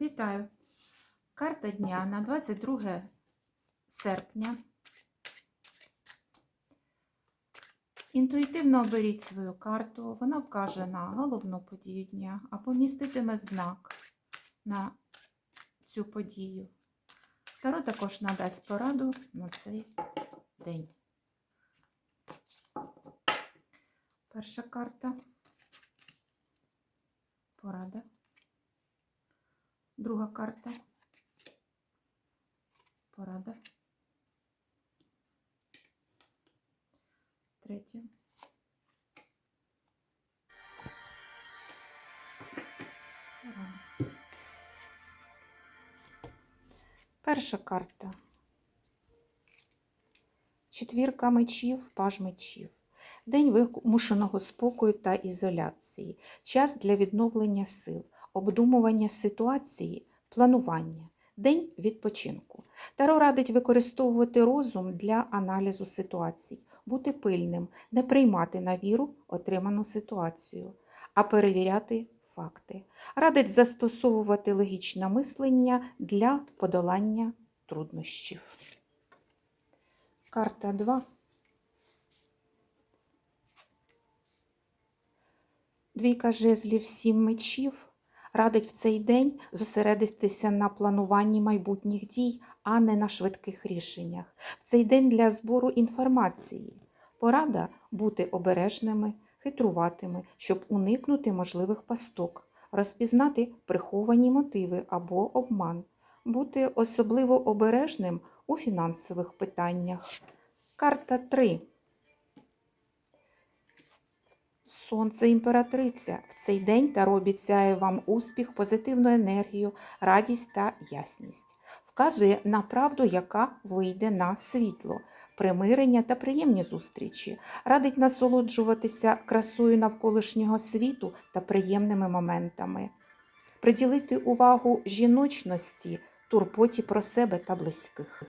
Вітаю! Карта дня на 22 серпня. Інтуїтивно оберіть свою карту. Вона вкаже на головну подію дня, а поміститиме знак на цю подію. Таро також надасть пораду на цей день. Перша карта. Порада. Друга карта. Порада. Третя. Перша карта. Четвірка мечів, паж мечів. День вимушеного спокою та ізоляції. Час для відновлення сил, обдумування ситуації, планування. День відпочинку. Таро радить використовувати розум для аналізу ситуацій, бути пильним, не приймати на віру отриману ситуацію, а перевіряти факти. Радить застосовувати логічне мислення для подолання труднощів. Карта 2. Двійка жезлів сім мечів радить в цей день зосередитися на плануванні майбутніх дій, а не на швидких рішеннях. В цей день для збору інформації. Порада бути обережними, хитруватими, щоб уникнути можливих пасток, розпізнати приховані мотиви або обман, бути особливо обережним у фінансових питаннях. Карта 3. Сонце імператриця. В цей день Таро обіцяє вам успіх, позитивну енергію, радість та ясність. Вказує на правду, яка вийде на світло, примирення та приємні зустрічі. Радить насолоджуватися красою навколишнього світу та приємними моментами. Приділити увагу жіночності, турботі про себе та близьких.